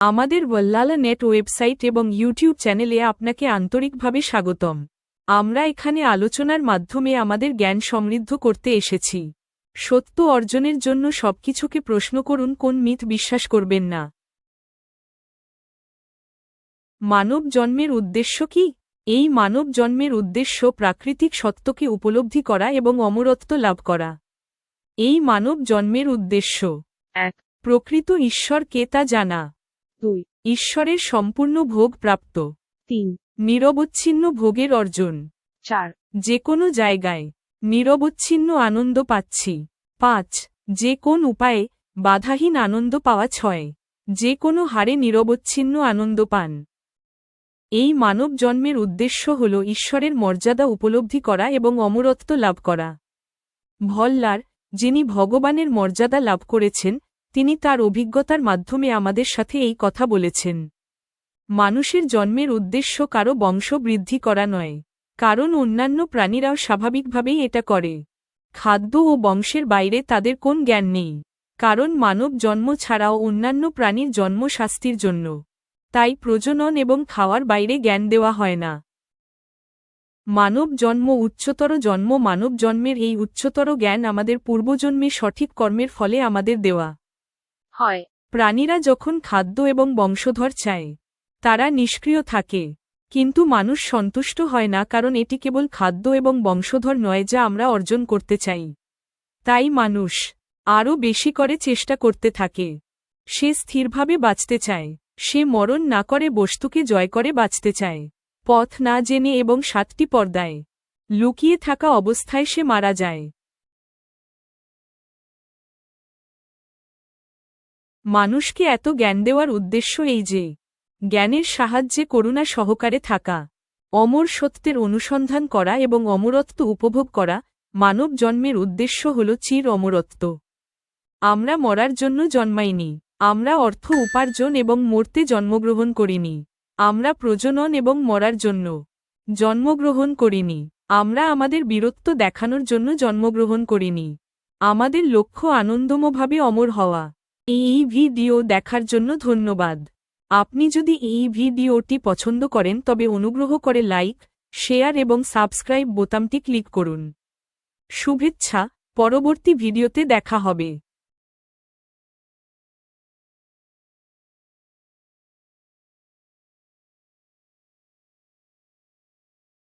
আমাদের ওয়াল্লালা net website এবং ইউটিউব চ্যানেলে আপনাকে আন্তরিকভাবে স্বাগতম। আমরা এখানে আলোচনার মাধ্যমে আমাদের জ্ঞান সমৃদ্ধ করতে এসেছি। সত্য অর্জনের জন্য সবকিছুকে প্রশ্ন করুন, কোন মিথ বিশ্বাস করবেন না? মানব জন্মের উদ্দেশ্য কি? এই মানব জন্মের উদ্দেশ্য প্রাকৃতিক সত্যকে উপলব্ধি করা এবং অমরত্ব লাভ করা। এই মানব জন্মের উদ্দেশ্য। এক, প্রকৃত ঈশ্বরকে তা জানা। দুই ঈশ্বরের সম্পূর্ণ ভোগ প্রাপ্ত। তিন, নিরবচ্ছিন্ন ভোগের অর্জন। চার যে কোনো জায়গায় নিরবচ্ছিন্ন আনন্দ পাচ্ছি। পাঁচ যে কোন উপায়ে বাধাহীন আনন্দ পাওয়া ছয়। যে কোনো হারে নিরবচ্ছিন্ন আনন্দ পান। এই মানব জন্মের উদ্দেশ্য হল ঈশ্বরের মর্যাদা উপলব্ধি করা এবং অমরত্ব লাভ করা। ভল্লার, যিনি ভগবানের মর্যাদা লাভ করেছেন তিনি তার অভিজ্ঞতার মাধ্যমে আমাদের সাথে এই কথা বলেছেন। মানুষের জন্মের উদ্দেশ্য কারও বংশ বৃদ্ধি করা নয়, কারণ অন্যান্য প্রাণীরাও স্বাভাবিকভাবেই এটা করে। খাদ্য ও বংশের বাইরে তাদের কোন জ্ঞান নেই, কারণ মানব জন্ম ছাড়াও অন্যান্য প্রাণীর জন্ম শাস্তির জন্য। তাই প্রজনন এবং খাওয়ার বাইরে জ্ঞান দেওয়া হয় না। মানব জন্ম উচ্চতর জন্ম মানব জন্মের এই উচ্চতর জ্ঞান আমাদের পূর্বজন্মে সঠিক কর্মের ফলে আমাদের দেওয়া। হয়। প্রাণীরা যখন খাদ্য এবং বংশধর চায়, তারা নিষ্ক্রিয় থাকে। কিন্তু মানুষ সন্তুষ্ট হয় না কারণ এটি কেবল খাদ্য এবং বংশধর নয় যা আমরা অর্জন করতে চাই। তাই মানুষ আরও বেশি করে চেষ্টা করতে থাকে। সে স্থিরভাবে বাঁচতে চায়। সে মরণ না করে বস্তুকে জয় করে বাঁচতে চায়। পথ না জেনে এবং সাতটি পর্দায় লুকিয়ে থাকা অবস্থায় সে মারা যায়। মানুষকে এত জ্ঞান দেওয়ার উদ্দেশ্য এই যে, জ্ঞানের সাহায্যে করুণা সহকারে থাকা, অমর সত্যের অনুসন্ধান করা এবং অমরত্ব উপভোগ করা, মানব জন্মের উদ্দেশ্য হল চির অমরত্ব। আমরা মরার জন্য জন্মাইনি, আমরা অর্থ উপার্জন এবং মরতে জন্মগ্রহণ করিনি, আমরা প্রজনন এবং মরার জন্য জন্মগ্রহণ করিনি, আমরা আমাদের বীরত্ব দেখানোর জন্য জন্মগ্রহণ করিনি, আমাদের লক্ষ্য আনন্দমভাবে অমর হওয়া। এই ভিডিও দেখার জন্য ধন্যবাদ। আপনি যদি এই ভিডিওটি পছন্দ করেন, তবে অনুগ্রহ করে লাইক, শেয়ার এবং সাবস্ক্রাইব বোতামটি ক্লিক করুন। শুভেচ্ছা, পরবর্তী ভিডিওতে দেখা হবে।